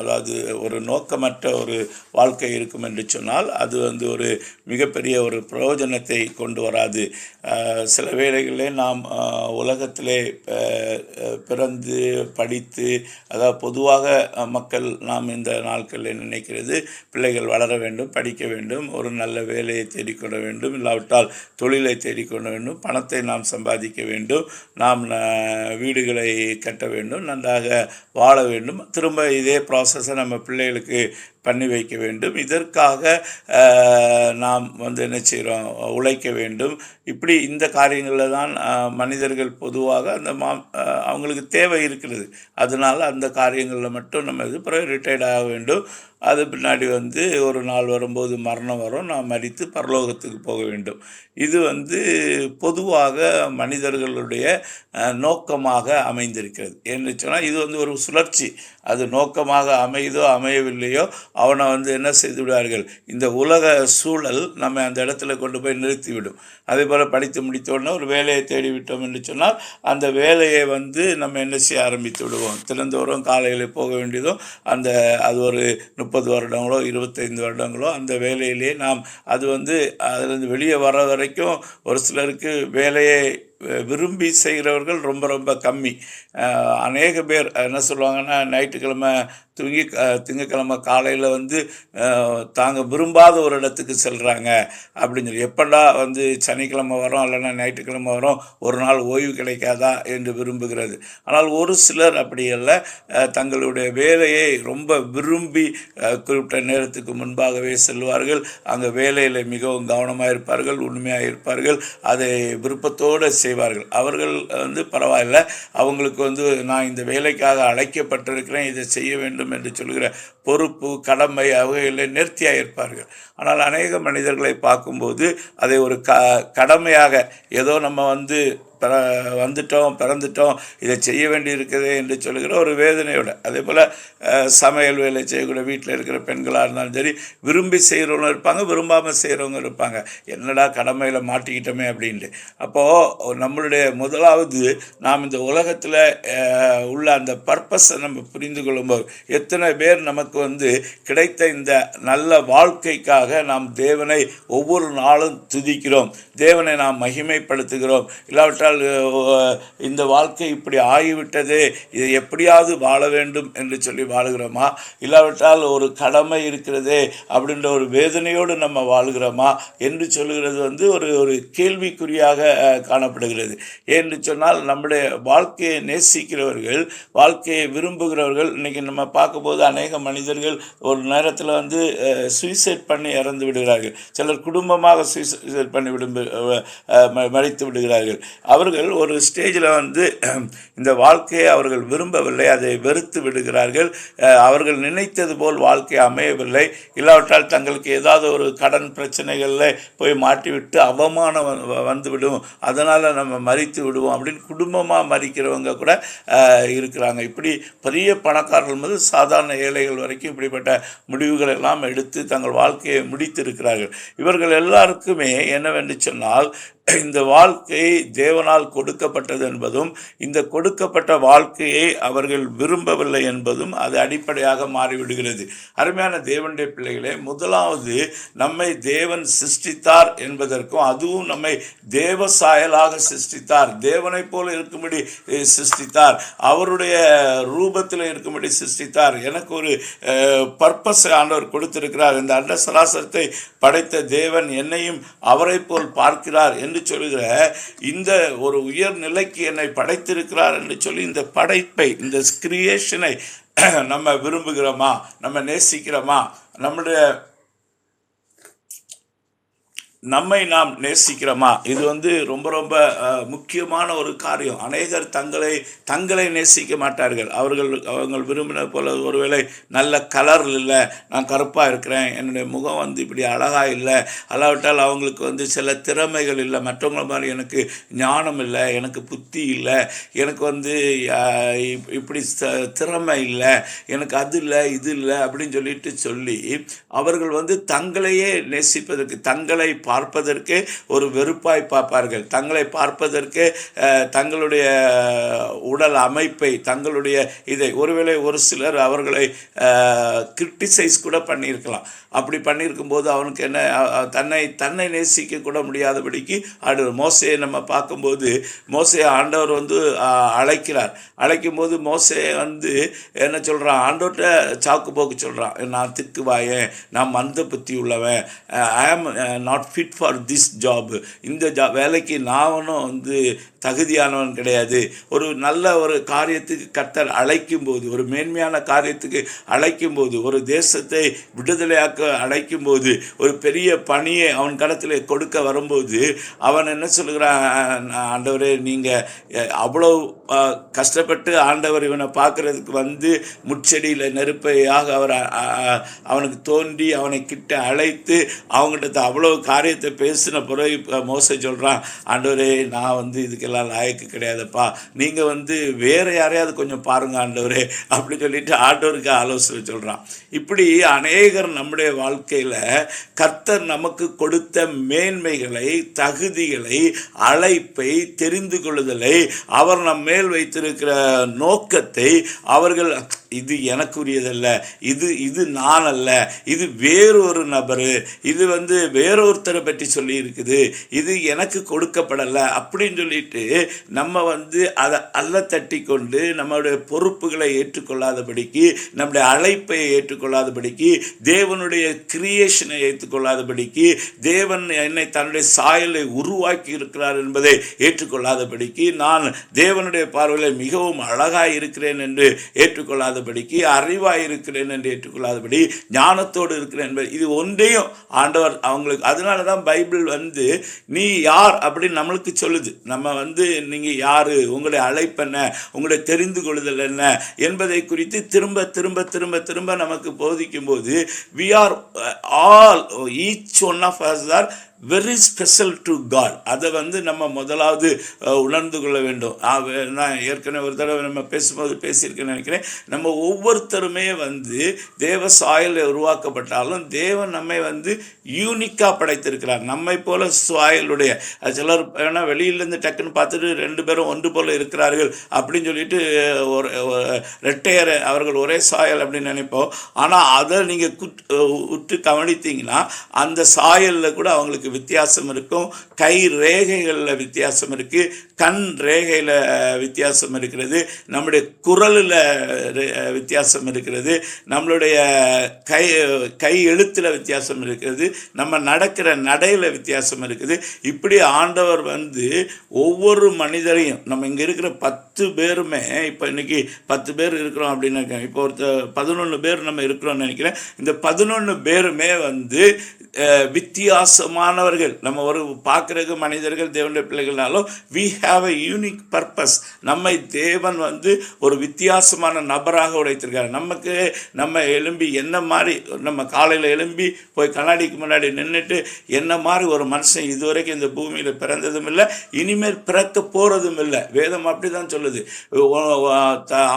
அதாவது ஒரு நோக்கமற்ற ஒரு வாழ்க்கை இருக்கும் என்று சொன்னால் அது வந்து ஒரு மிகப்பெரிய ஒரு பிரயோஜனத்தை கொண்டு வராது. சில வேளைகளிலே நாம் உலகத்திலே பிறந்து படித்து அதாவது பொதுவாக மக்கள் நாம் இந்த நாட்களில் நினைக்கிறது பிள்ளைகள் வளர வேண்டும் படிக்க வேண்டும் ஒரு நல்ல வேலையை தேடிக்கொள்ள வேண்டும் இல்லாவிட்டால் தொழிலை தேடிக்கொள்ள வேண்டும் பணத்தை நாம் சம்பாதிக்க வேண்டும் நாம் வீடுகளை கட்ட வேண்டும் நன்றாக வாழ வேண்டும். திரும்ப இதே ப்ராசஸை நம்ம பிள்ளைகளுக்கு பண்ணி வைக்க வேண்டும். இதற்காக நாம் வந்து என்ன செய்கிறோம் உழைக்க வேண்டும். இப்படி இந்த காரியங்களில் தான் மனிதர்கள் பொதுவாக அந்த மா அவங்களுக்கு தேவை இருக்கிறது. அதனால் அந்த காரியங்களில் மட்டும் நம்ம இது பிறகு ரிட்டையர்ட் ஆக வேண்டும். அது பின்னாடி வந்து ஒரு நாள் வரும்போது மரணம் வரும். நாம் மறித்து பரலோகத்துக்கு போக வேண்டும். இது வந்து பொதுவாக மனிதர்களுடைய நோக்கமாக அமைந்திருக்கிறது. ஏன்னு சொன்னால் இது வந்து ஒரு சுழற்சி. அது நோக்கமாக அமையுதோ அமையவில்லையோ அவனை வந்து என்ன செய்து விடுவார்கள் இந்த உலக சூழல் நம்ம அந்த இடத்துல கொண்டு போய் நிறுத்திவிடும். அதே போல் படித்து முடித்தோடனே ஒரு வேலையை தேடிவிட்டோம் என்று சொன்னால் அந்த வேலையை வந்து நம்ம என்ன செய்ய ஆரம்பித்து விடுவோம்? தினந்தோறும் காலையில் போக வேண்டியதும் அந்த அது ஒரு முப்பது வருடங்களோ இருபத்தைந்து வருடங்களோ அந்த வேலையிலே நாம் அது வந்து அதிலிருந்து வெளியே வர வரைக்கும் ஒரு சிலருக்கு வேலையை விரும்பி செய்கிறவர்கள் ரொம்ப ரொம்ப கம்மி. அநேக பேர் என்ன சொல்லுவாங்கன்னா ஞாயிற்றுக்கிழமை தூங்கி திங்கக்கிழமை காலையில் வந்து தாங்க விரும்பாத ஒரு இடத்துக்கு செல்கிறாங்க அப்படின்னு சொல்லி எப்படா வந்து சனிக்கிழமை வரோம் இல்லைன்னா ஞாயிற்றுக்கிழமை வரும் ஒரு நாள் ஓய்வு கிடைக்காதா என்று விரும்புகிறது. ஆனால் ஒரு சிலர் அப்படி அல்ல. தங்களுடைய வேலையை ரொம்ப விரும்பி குறிப்பிட்ட நேரத்துக்கு முன்பாகவே செல்வார்கள். அங்கே வேலையில் மிகவும் கவனமாக இருப்பார்கள் உண்மையாக இருப்பார்கள் அதை விருப்பத்தோடு செய்வார்கள். அவர்கள் வந்து பரவாயில்ல அவங்களுக்கு வந்து நான் இந்த வேலைக்காக அழைக்கப்பட்டிருக்கிறேன் இதை செய்ய வேண்டும் என்று சொல்கிற பொறுப்பு கடமை அவைகளை நேர்த்தியாக இருப்பார்கள் ஆனால் அநேக மனிதர்களை பார்க்கும்போது அதை ஒரு க கடமையாக ஏதோ நம்ம வந்து பிற வந்துட்டோம் பிறந்துட்டோம் இதை செய்ய வேண்டி இருக்குது என்று சொல்கிற ஒரு வேதனையோட. அதே போல் சமையல் வேலை செய்யக்கூடிய வீட்டில் இருக்கிற பெண்களாக இருந்தாலும் சரி விரும்பி செய்கிறவங்க இருப்பாங்க விரும்பாமல் செய்கிறவங்க இருப்பாங்க. என்னடா கடமையில் மாட்டிக்கிட்டோமே அப்படின்ட்டு. அப்போது நம்மளுடைய முதலாவது நாம் இந்த உலகத்தில் உள்ள அந்த பர்பஸை நம்ம புரிந்து கொள்ளும்போது எத்தனை பேர் நமக்கு வந்து கிடைத்த இந்த நல்ல வாழ்க்கைக்காக நாம் தேவனை ஒவ்வொரு நாளும் துதிக்கிறோம். தேவனை நாம் மகிமைப்படுத்துகிறோம். இல்லாவிட்டால் அஹ், இந்த வாழ்க்கை இப்படி ஆகிவிட்டது இதை எப்படியாவது வாழ வேண்டும் என்று சொல்லி வாழுகிறோமா? இல்லாவிட்டால் ஒரு கடமை இருக்கிறது அப்படின்ற ஒரு வேதனையோடு நம்ம வாழ்கிறோமா? என்று சொல்லுகிறது வந்து ஒரு ஒரு கேள்விக்குறியாக காணப்படுகிறது. என்று சொன்னால் நம்முடைய வாழ்க்கையை நேசிக்கிறவர்கள் வாழ்க்கையை விரும்புகிறவர்கள் இன்னைக்கு நம்ம பார்க்கும்போது அநேக மனிதர்கள் ஒரு நேரத்தில் வந்து சுயசைட் பண்ணி இறந்து விடுகிறார்கள். சிலர் குடும்பமாக சுயசைட் பண்ணி விடும்பு மறைத்து விடுகிறார்கள் ம- விடுகிறார்கள். அவர்கள் ஒரு ஸ்டேஜில் வந்து இந்த வாழ்க்கையை அவர்கள் விரும்பவில்லை அதை வெறுத்து விடுகிறார்கள். அவர்கள் நினைத்தது போல் வாழ்க்கை அமையவில்லை. இல்லாவிட்டால் தங்களுக்கு ஏதாவது ஒரு கடன் பிரச்சனைகளில் போய் மாட்டிவிட்டு அவமானம் வ- வந்துவிடும். அதனால் நம்ம மறித்து விடுவோம் அப்படின்னு குடும்பமாக மறிக்கிறவங்க கூட இருக்கிறாங்க. இப்படி பெரிய பணக்காரர்கள் முதல் சாதாரண ஏழைகள் வரைக்கும் இப்படிப்பட்ட முடிவுகள் எல்லாம் எடுத்து தங்கள் வாழ்க்கையை முடித்திருக்கிறார்கள். இவர்கள் எல்லாருக்குமே என்னவென்று சொன்னால் இந்த வாழ்க்கை தேவனால் கொடுக்கப்பட்டது என்பதும் இந்த கொடுக்கப்பட்ட வாழ்க்கையை அவர்கள் விரும்பவில்லை என்பதும் அது அடிப்படையாக மாறிவிடுகிறது. அருமையான தேவனுடைய பிள்ளைகளே முதலாவது நம்மை தேவன் சிருஷ்டித்தார் என்பதற்கும் அதுவும் நம்மை தேவ சாயலாக சிருஷ்டித்தார். தேவனைப் போல இருக்கும்படி சிருஷ்டித்தார். அவருடைய ரூபத்தில் இருக்கும்படி சிருஷ்டித்தார். எனக்கு ஒரு பர்பஸ் ஆண்டவர் கொடுத்திருக்கிறார். இந்த அண்ட சராசரத்தை படைத்த தேவன் என்னையும் அவரை போல் பார்க்கிறார். என்று சொல்கிற இந்த ஒரு உயர் நிலைக்கு என்னை படைத்திருக்கிறார் என்று சொல்லி இந்த படைப்பை இந்த கிரியேஷனை நம்ம விரும்புகிறோமா? நம்ம நேசிக்கிறோமா? நம்முடைய நம்மை நாம் நேசிக்கிறோமா? இது வந்து ரொம்ப ரொம்ப முக்கியமான ஒரு காரியம். அநேகர் தங்களை தங்களை நேசிக்க மாட்டார்கள். அவர்கள் அவங்க விரும்பின போல ஒருவேளை நல்ல கலர் இல்லை நான் கருப்பாக இருக்கிறேன் என்னுடைய முகம் வந்து இப்படி அழகாக இல்லை அல்லாவிட்டால் அவங்களுக்கு வந்து சில திறமைகள் இல்லை மற்றவங்கள மாதிரி எனக்கு ஞானம் இல்லை எனக்கு புத்தி இல்லை எனக்கு வந்து இப்படி திறமை இல்லை எனக்கு அது இல்லை இது இல்லை அப்படின்னு சொல்லிட்டு சொல்லி அவர்கள் வந்து தங்களையே நேசிப்பதற்கு தங்களை பார்ப்பதற்கே ஒரு வெறுப்பாய் பார்ப்பார்கள். தங்களை பார்ப்பதற்கே தங்களுடைய உடல் அமைப்பை தங்களுடைய இதை ஒருவேளை ஒரு சிலர் அவர்களை கிரிட்டிசைஸ் கூட பண்ணியிருக்கலாம். அப்படி பண்ணியிருக்கும்போது அவனுக்கு என்ன தன்னை தன்னை நேசிக்க கூட முடியாதபடிக்கு ஆடு மோசையை நம்ம பார்க்கும்போது மோசையை ஆண்டவர் வந்து அழைக்கிறார் அழைக்கிறார். அழைக்கும்போது மோசையை வந்து என்ன சொல்கிறான் ஆண்டோட்ட சாக்கு போக்கு சொல்கிறான் நான் திக்குவாயேன் நான் மந்த புத்தி உள்ளவன் I am not fit for this job இந்த ஜா வேலைக்கு நானும் வந்து தகுதியானவன் கிடையாது. ஒரு நல்ல ஒரு காரியத்துக்கு கர்த்தர் அழைக்கும் போது ஒரு மேன்மையான காரியத்துக்கு அழைக்கும் போது ஒரு தேசத்தை விடுதலையாக்க அழைக்கும் போது ஒரு பெரிய பணியை அவன் கடத்தில் கொடுக்க வரும்போது அவன் என்ன சொல்கிறான் ஆண்டவரே நீங்கள் அவ்வளோ கஷ்டப்பட்டு ஆண்டவர் இவனை பார்க்கறதுக்கு வந்து முட்செடியில் நெருப்பையாக அவர் அவனுக்கு தோன்றி அவனை கிட்ட அழைத்து அவங்ககிட்ட அவ்வளோ காரியத்தை பேசின பிறகு இப்போ மோச சொல்கிறான் ஆண்டவரே நான் வந்து இதுக்கெல்லாம் லாயக்கு கிடையாதுப்பா. நீங்கள் வந்து வேற யாரையாவது கொஞ்சம் பாருங்க ஆண்டவரே அப்படி சொல்லிட்டு ஆண்டவருக்கு ஆலோசனை சொல்கிறான் இப்படி அநேகர் நம்முடைய வாழ்க்கையில் கர்த்தர் நமக்கு கொடுத்த மேன்மைகளை தகுதிகளை அழைப்பை தெரிந்து கொள்ளுதலை அவர் நம் மேல் வைத்திருக்கிற நோக்கத்தை அவர்கள் இது எனக்குரியதல்ல இது இது நான் அல்ல இது வேறொரு நபர் இது வந்து வேறொருத்தரை பற்றி சொல்லி இருக்குது இது எனக்கு கொடுக்கப்படலை அப்படின்னு சொல்லிட்டு நம்ம வந்து அதை அல்ல தட்டி கொண்டு நம்மளுடைய பொறுப்புகளை ஏற்றுக்கொள்ளாதபடிக்கு நம்முடைய அழைப்பை ஏற்றுக்கொள்ளாதபடிக்கு தேவனுடைய கிரியேஷனை ஏற்றுக்கொள்ளாதபடிக்கு தேவன் என்னை தன்னுடைய சாயலை உருவாக்கி இருக்கிறார் என்பதை ஏற்றுக்கொள்ளாதபடிக்கு நான் தேவனுடைய பார்வையில் மிகவும் அழகாக இருக்கிறேன் என்று ஏற்றுக்கொள்ளாத ஏற்றுக்கொள்ளாதபடிக்கு அறிவாயிருக்கிறேன் என்று ஏற்றுக்கொள்ளாதபடி ஞானத்தோடு இருக்கிறேன் என்பது இது ஒன்றையும் ஆண்டவர் அவங்களுக்கு அதனால தான் பைபிள் வந்து நீ யார் அப்படின்னு நம்மளுக்கு சொல்லுது. நம்ம வந்து நீங்கள் யார் உங்களுடைய அழைப்பென்ன உங்களுடைய தெரிந்து கொள்ளுதல் என்ன என்பதை குறித்து திரும்ப திரும்ப திரும்ப திரும்ப நமக்கு போதிக்கும் போது we are all each one of us are very special to God அதை வந்து நம்ம முதலாவது உணர்ந்து கொள்ள வேண்டும். நான் ஏற்கனவே ஒரு தடவை நம்ம பேசும்போது பேசியிருக்கேன்னு நினைக்கிறேன். நம்ம ஒவ்வொருத்தருமே வந்து தேவ சாயலில் உருவாக்கப்பட்டாலும் தேவன் நம்மை வந்து யூனிக்காக படைத்திருக்கிறார். நம்மை போல சாயலுடைய சிலர் வேணால் வெளியிலேருந்து டக்குன்னு பார்த்துட்டு ரெண்டு பேரும் ஒன்று போல் இருக்கிறார்கள் அப்படின்னு சொல்லிட்டு ஒரு ஒரு ரெட்டையர் அவர்கள் ஒரே சாயல் அப்படின்னு நினைப்போம். ஆனால் அதை நீங்கள் குட் உற்று கவனித்தீங்கன்னா அந்த சாயலில் கூட அவங்களுக்கு வித்தியாசம் இருக்கும். கை ரேகைகளில் வித்தியாசம் இருக்குது கண் ரேகையில் வித்தியாசம் இருக்கிறது. நம்முடைய குரலில் வித்தியாசம் இருக்கிறது. நம்மளுடைய கை கை எழுத்தில் வித்தியாசம் இருக்கிறது. நம்ம நடக்கிற நடையில் வித்தியாசம் இருக்குது. இப்படி ஆண்டவர் வந்து ஒவ்வொரு மனிதரையும் நம்ம இங்கே இருக்கிற பத்து பேருமே இப்போ இன்னைக்கு பத்து பேர் இருக்கிறோம் அப்படின்னு இப்போ ஒருத்த பதினொன்று பேர் நம்ம இருக்கிறோம்னு நினைக்கிறேன். இந்த பதினொன்று பேருமே வந்து வித்தியாசமானவர்கள். நம்ம ஒரு பார்க்குறதுக்கு மனிதர்கள் தேவனுடைய பிள்ளைகள்னாலும் we have a unique purpose நம்மை தேவன் வந்து ஒரு வித்தியாசமான நபராக உடைத்திருக்காரு. நமக்கு நம்ம எழும்பி என்ன மாதிரி நம்ம காலையில் எழும்பி போய் கண்ணாடிக்கு முன்னாடி நின்றுட்டு என்ன மாதிரி ஒரு மனுஷன் இதுவரைக்கும் இந்த பூமியில் பிறந்ததும் இல்லை இனிமேல் பிறக்க போகிறதும் இல்லை. வேதம் அப்படி தான் சொல்லுது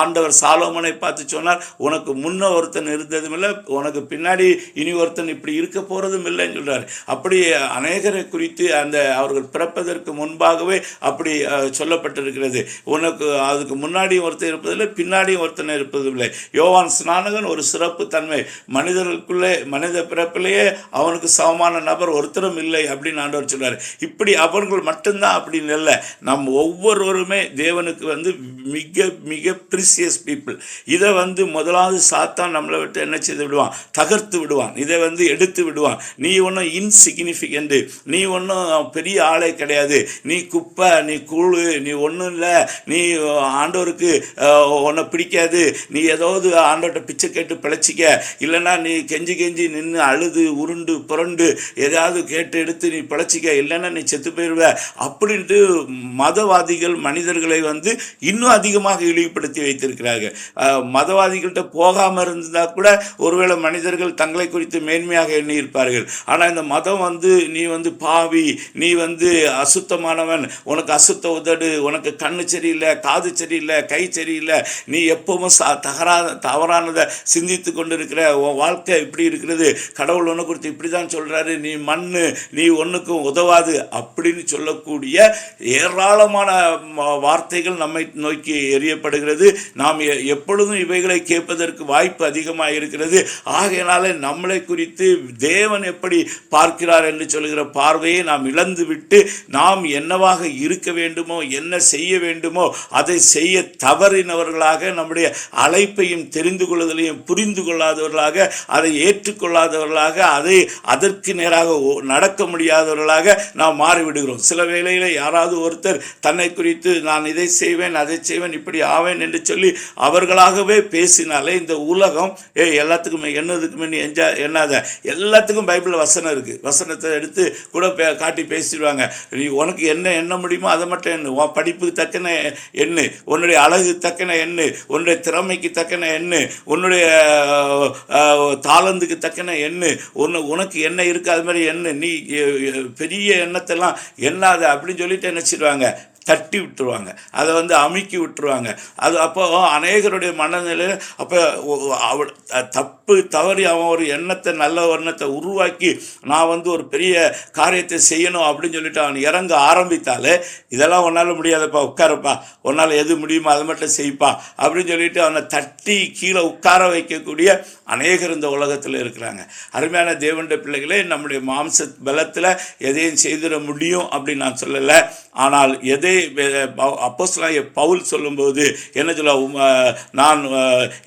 ஆண்டவர் சாலோமனை பார்த்து சொன்னார் உனக்கு முன்ன ஒருத்தன் இருந்ததும் இல்லை உனக்கு பின்னாடி இனி ஒருத்தன் இப்படி இருக்க போகிறதும் இல்லைன்னு சொல்கிறார் அப்படி அநேகரை குறித்து அந்த அவர்கள் பிறப்பதற்கு முன்பாகவே அப்படி சொல்லப்பட்டிருக்கிறது. உனக்கு அதுக்கு முன்னாடியும் ஒருத்தன் இருப்பதில்லை பின்னாடியும் ஒருத்தன் இருப்பதில்லை. யோவான் ஸ்நானகன் ஒரு சிறப்பு தன்மை. மனிதர்களுக்குள்ளே மனித பிறப்பிலேயே அவனுக்கு சமமான நபர் ஒருத்தரும் இல்லை அப்படின்னு ஆண்டவர் சொல்கிறார் இப்படி அவர்கள் மட்டும்தான் அப்படின்னு இல்லை நம் ஒவ்வொருவருமே தேவனுக்கு வந்து மிக மிக ப்ரிசியஸ் பீப்புள் இதை வந்து முதலாவது சாத்தான் நம்மளை விட்டு என்ன செய்து விடுவான்? தகர்த்து விடுவான். இதை வந்து எடுத்து விடுவான். நீ ஒன்றும் இன்சிக்னிஃபிகண்ட்டு நீ ஒன்றும் பெரிய ஆளே கிடையாது. நீ குப்பை நீ கூழு நீ ஒன்றும் இல்லை. நீ ஆண்டவருக்கு உன்னை பிடிக்காது. நீ ஏதாவது ஆண்டவர்கிட்ட பிச்சை கேட்டு பிழைச்சிக்க. இல்லைன்னா நீ கெஞ்சி கெஞ்சி நின்று அழுது உருண்டு புரண்டு ஏதாவது கேட்டு எடுத்து நீ பிழைச்சிக்க. இல்லைன்னா நீ செத்து போயிடுவ அப்படின்ட்டு மதவாதிகள் மனிதர்களை வந்து இன்னும் அதிகமாக இழிவுபடுத்தி வைத்திருக்கிறார்கள். மதவாதிகள்கிட்ட போகாமல் இருந்தால் கூட ஒருவேளை மனிதர்கள் தங்களை குறித்து மேன்மையாக எண்ணியிருப்பார்கள். இருக்கிறீர்கள் ஆனால் இந்த மதம் வந்து நீ வந்து பாவி நீ வந்து அசுத்தமானவன் உனக்கு அசுத்த உதடு உனக்கு கண்ணு சரியில்லை காது சரியில்லை கை சரியில்லை நீ எப்பவும் தகரா தவறானதை சிந்தித்து கொண்டு இருக்கிற உன் வாழ்க்கை இப்படி இருக்கிறது கடவுள் ஒன்று கொடுத்து இப்படி தான் சொல்கிறாரு நீ மண் நீ ஒன்றுக்கும் உதவாது அப்படின்னு சொல்லக்கூடிய ஏராளமான வார்த்தைகள் நம்மை நோக்கி எறியப்படுகிறது. நாம் எ- எப்பொழுதும் இவைகளை கேட்பதற்கு வாய்ப்பு அதிகமாக இருக்கிறது ஆகையினால நம்மளை குறித்து தேவன் எப்படி பார்க்கிறார் என்று சொல்கிற பார்வையை நாம் இழந்துவிட்டு நாம் என்னவாக இருக்க வேண்டுமோ என்ன செய்ய வேண்டுமோ அதை செய்ய தவறினவர்களாக நம்முடைய அழைப்பையும் தெரிந்து கொள்ளுதலையும் புரிந்து கொள்ளாதவர்களாக அதை ஏற்றுக்கொள்ளாதவர்களாக அதை அதற்கு நேராக ஓ- நடக்க முடியாதவர்களாக நாம் மாறிவிடுகிறோம். சில வேளையில் யாராவது ஒருத்தர் தன்னை குறித்து நான் இதை செய்வேன் அதை செய்வேன் இப்படி ஆவேன் என்று சொல்லி அவர்களாகவே பேசினாலே இந்த உலகம் ஏ எல்லாத்துக்குமே என்னதுக்குமே நீ என்ஜா என்னாத? எல்லாத்துக்கும் பைபிளில் வசனம் இருக்குது வசனத்தை எடுத்து கூட பே காட்டி பேசிடுவாங்க. நீ உனக்கு என்ன எண்ண முடியுமோ அதை மட்டும் எண்ணு. உன் படிப்புக்கு தக்கன எண்ணு. உன்னுடைய அழகு தக்கன எண்ணு. உன்னுடைய திறமைக்கு தக்கன எண்ணு. உன்னுடைய தாளந்துக்கு தக்கன எண்ணு. ஒன்று உனக்கு என்ன இருக்குது அது மாதிரி எண்ணு. நீ பெரிய எண்ணத்தெல்லாம் எண்ணாத அப்படின்னு சொல்லிட்டு நினச்சிடுவாங்க தட்டி விட்டுருவாங்க. அதை வந்து அமுக்கி விட்டுருவாங்க. அது அப்போ அநேகருடைய மனநிலையில் அப்போ அவ தப்பு தவறி அவன் ஒரு எண்ணத்தை நல்ல எண்ணத்தை உருவாக்கி நான் வந்து ஒரு பெரிய காரியத்தை செய்யணும் அப்படின்னு சொல்லிட்டு அவன் இறங்க ஆரம்பித்தாலே இதெல்லாம் உன்னால் முடியாதப்பா உட்காருப்பா. உன்னால் எது முடியுமோ அதை மட்டும் செய்ப்பா. அப்படின்னு சொல்லிட்டு அவனை தட்டி கீழே உட்கார வைக்கக்கூடிய அநேகர் இந்த உலகத்தில் இருக்கிறாங்க. அருமையான தேவண்ட பிள்ளைகளே நம்முடைய மாம்ச பலத்தில் எதையும் செய்திட முடியும் அப்படின்னு நான் சொல்லலை. ஆனால் எதை அப்போஸ்தலனாகிய பவுல் சொல்லும்போது என்ன சொல்ல உம், நான்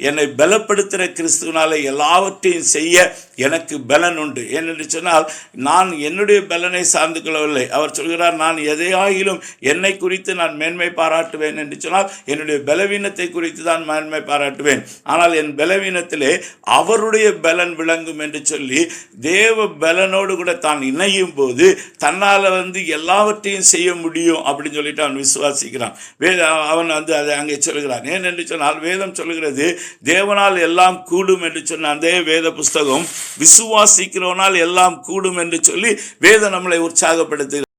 என்னை பலப்படுத்துகிற கிறிஸ்துவனால எல்லாவற்றையும் செய்ய எனக்கு பலன் உண்டு. ஏனென்று சொன்னால் நான் என்னுடைய பலனை சார்ந்து கொள்ளவில்லை. அவர் சொல்கிறார் நான் எதையாகிலும் என்னை குறித்து நான் மேன்மை பாராட்டுவேன் என்று சொன்னால் என்னுடைய பலவீனத்தை குறித்து தான் மேன்மை பாராட்டுவேன். ஆனால் என் பலவீனத்திலே அவருடைய பலன் விளங்கும் என்று சொல்லி தேவ பலனோடு கூட தான் இணையும் போது தன்னால் வந்து எல்லாவற்றையும் செய்ய முடியும் அப்படின்னு சொல்லிட்டு அவன் விசுவாசிக்கிறான். வேத அவன் வந்து அதை அங்கே சொல்கிறான் ஏன் என்று சொன்னால் வேதம் சொல்கிறது தேவனால் எல்லாம் கூடும் என்று சொன்ன அதே வேத புஸ்தகம் விசுவாசிக்கிறவனால் எல்லாம் கூடும் என்று சொல்லி வேதம் நம்மளை உற்சாகப்படுத்துகிறது.